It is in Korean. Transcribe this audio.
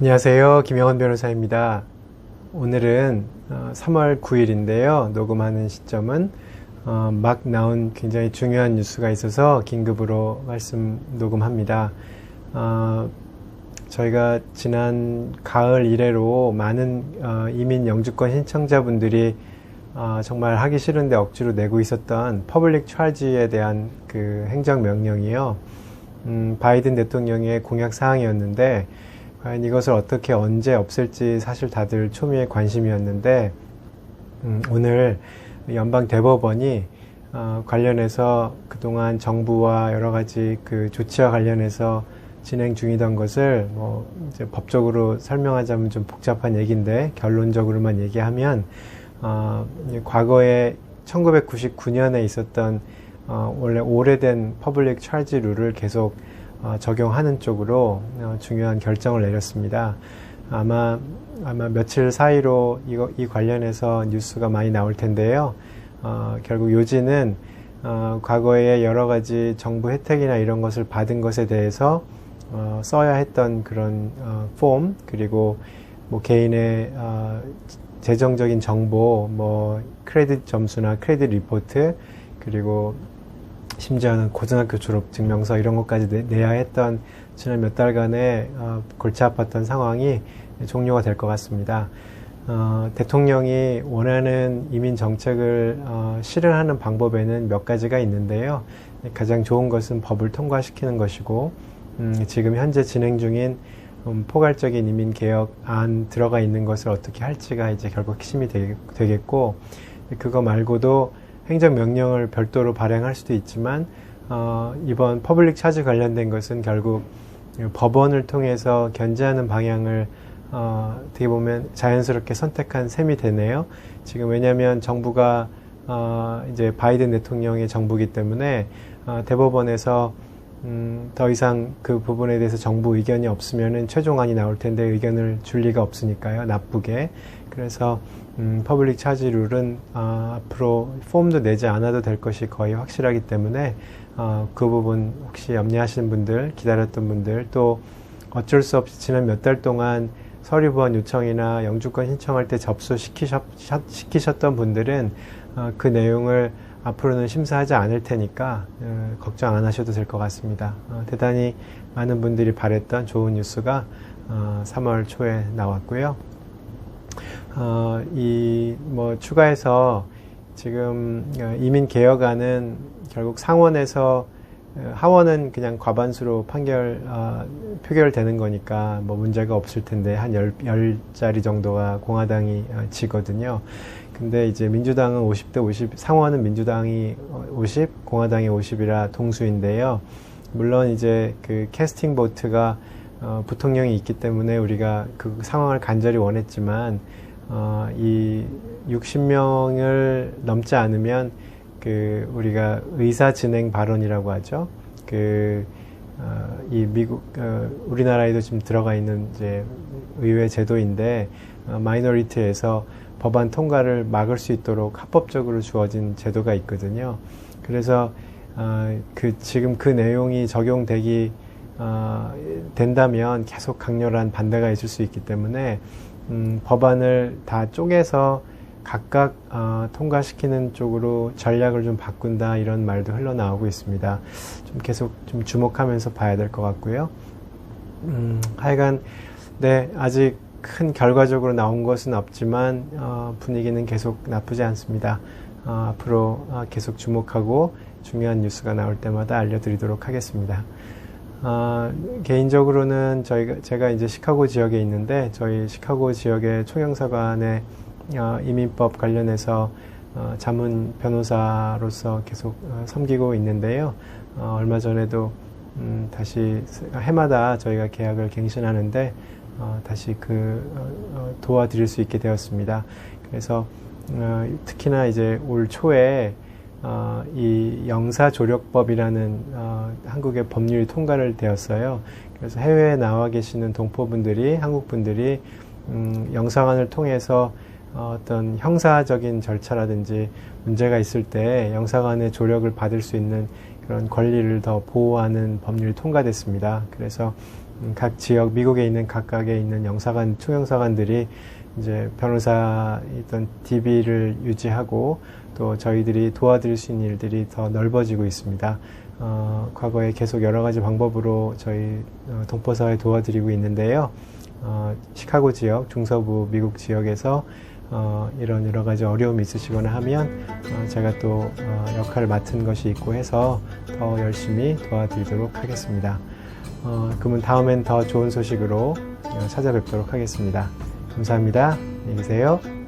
안녕하세요. 김영원 변호사입니다. 오늘은 3월 어, 9일인데요. 녹음하는 시점은 어, 막 나온 굉장히 중요한 뉴스가 있어서 긴급으로 말씀 녹음합니다. 어, 저희가 지난 가을 이래로 많은 이민 영주권 신청자분들이 정말 하기 싫은데 억지로 내고 있었던 퍼블릭 찰지에 대한 그 행정명령이요. 음, 바이든 대통령의 공약 사항이었는데 과연 이것을 어떻게 언제 없앨지 사실 다들 초미의 관심이었는데 음, 오늘 연방 대법원이 어, 관련해서 그동안 정부와 여러 가지 그 조치와 관련해서 진행 중이던 것을 뭐 이제 법적으로 설명하자면 좀 복잡한 얘기인데 결론적으로만 얘기하면 어, 과거에 1999년에 있었던 어, 원래 오래된 퍼블릭 찰지 룰을 계속 어, 적용하는 쪽으로 어, 중요한 결정을 내렸습니다. 아마 아마 며칠 사이로 이거, 이 관련해서 뉴스가 많이 나올 텐데요. 어, 결국 요지는 어, 과거에 여러 가지 정부 혜택이나 이런 것을 받은 것에 대해서 어, 써야 했던 그런 어, 폼 그리고 뭐 개인의 어, 재정적인 정보, 뭐 크레딧 점수나 크레딧 리포트 그리고 심지어는 고등학교 졸업 증명서 이런 것까지 내 야 했던 지난 몇 달간의 어, 골치 아팠던 상황이 종료가 될 것 같습니다. 어, 대통령이 원하는 이민 정책을 어, 실현하는 방법에는 몇 가지가 있는데요. 가장 좋은 것은 법을 통과시키는 것이고 음, 지금 현재 진행 중인 음, 포괄적인 이민 개혁 안 들어가 있는 것을 어떻게 할지가 이제 결국 핵심이 되겠고 그거 말고도 행정명령을 별도로 발행할 수도 있지만 어, 이번 퍼블릭 차지 관련된 것은 결국 법원을 통해서 견제하는 방향을 어, 어떻게 보면 자연스럽게 선택한 셈이 되네요. 지금 왜냐하면 정부가 어, 이제 바이든 대통령의 정부기 때문에 어, 대법원에서 음, 더 이상 그 부분에 대해서 정부 의견이 없으면은 최종안이 나올 텐데 의견을 줄 리가 없으니까요. 나쁘게. 그래서 음, 퍼블릭 차지 룰은 어, 앞으로 폼도 내지 않아도 될 것이 거의 확실하기 때문에 어, 그 부분 혹시 염려하시는 분들, 기다렸던 분들 또 어쩔 수 없이 지난 몇 달 동안 서류 보완 요청이나 영주권 신청할 때 접수시키셨던 분들은 어, 그 내용을 앞으로는 심사하지 않을 테니까 어, 걱정 안 하셔도 될 것 같습니다. 어, 대단히 많은 분들이 바랬던 좋은 뉴스가 어, 3월 초에 나왔고요. 어, 이뭐 추가해서 지금 어, 이민 개혁안은 결국 상원에서 어, 하원은 그냥 과반수로 판결 어, 표결되는 거니까 뭐 문제가 없을 텐데 한 열, 열자리 정도가 공화당이 어, 지거든요. 근데 이제 민주당은 50대 50, 상원은 민주당이 50, 공화당이 50이라 동수인데요. 물론 이제 그 캐스팅 보트가 어, 부통령이 있기 때문에 우리가 그 상황을 간절히 원했지만 어, 이 60명을 넘지 않으면 그 우리가 의사 진행 발언이라고 하죠. 그 어, 이 미국 어, 우리나라에도 지금 들어가 있는 이제 의회 제도인데 어, 마이너리티에서 법안 통과를 막을 수 있도록 합법적으로 주어진 제도가 있거든요. 그래서 어, 그 지금 그 내용이 적용되기 어, 된다면 계속 강렬한 반대가 있을 수 있기 때문에 음, 법안을 다 쪼개서 각각 어, 통과시키는 쪽으로 전략을 좀 바꾼다 이런 말도 흘러나오고 있습니다. 좀 계속 좀 주목하면서 봐야 될 것 같고요. 음, 하여간 네 아직 큰 결과적으로 나온 것은 없지만 어, 분위기는 계속 나쁘지 않습니다. 어, 앞으로 어, 계속 주목하고 중요한 뉴스가 나올 때마다 알려드리도록 하겠습니다. 어, 개인적으로는 저희가 제가 이제 시카고 지역에 있는데 저희 시카고 지역의 총영사관의 어, 이민법 관련해서 어, 자문 변호사로서 계속 어, 섬기고 있는데요. 어, 얼마 전에도 음, 다시 해마다 저희가 계약을 갱신하는데 어, 다시 그 어, 도와드릴 수 있게 되었습니다. 그래서 특히나 이제 올 초에 어, 이 영사조력법이라는 어, 한국의 법률이 통과를 되었어요. 그래서 해외에 나와 계시는 동포분들이 한국 분들이 음, 영사관을 통해서 어, 어떤 형사적인 절차라든지 문제가 있을 때 영사관의 조력을 받을 수 있는 그런 권리를 더 보호하는 법률이 통과됐습니다. 그래서 음, 각 지역 미국에 있는 각각에 있는 영사관 총영사관들이 이제 변호사 있던 DB를 유지하고 또 저희들이 도와드릴 수 있는 일들이 더 넓어지고 있습니다. 어, 과거에 계속 여러 가지 방법으로 저희 어, 동포사회 도와드리고 있는데요. 어, 시카고 지역, 중서부 미국 지역에서 어, 이런 여러 가지 어려움이 있으시거나 하면 어, 제가 또 어, 역할을 맡은 것이 있고 해서 더 열심히 도와드리도록 하겠습니다. 어, 그러면 다음엔 더 좋은 소식으로 어, 찾아뵙도록 하겠습니다. 감사합니다. 안녕히 계세요.